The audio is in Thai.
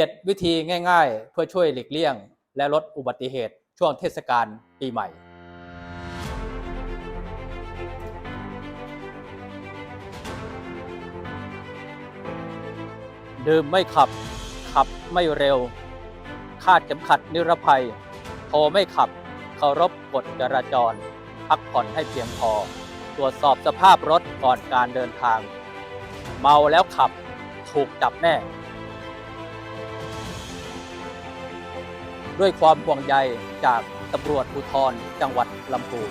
7 วิธีง่าย ๆ เพื่อช่วยหลีกเลี่ยง และลดอุบัติเหตุช่วงเทศกาลปีใหม่ ดื่มไม่ขับ ขับไม่เร็ว คาดเข็มขัดนิรภัย โทรไม่ขับ เคารพกฎจราจร พักผ่อนให้เพียงพอ ตรวจสอบสภาพรถก่อนการเดินทาง เมาแล้วขับ ถูกจับแน่ ด้วยความห่วงใยจากตำรวจภูธรจังหวัดลำพูน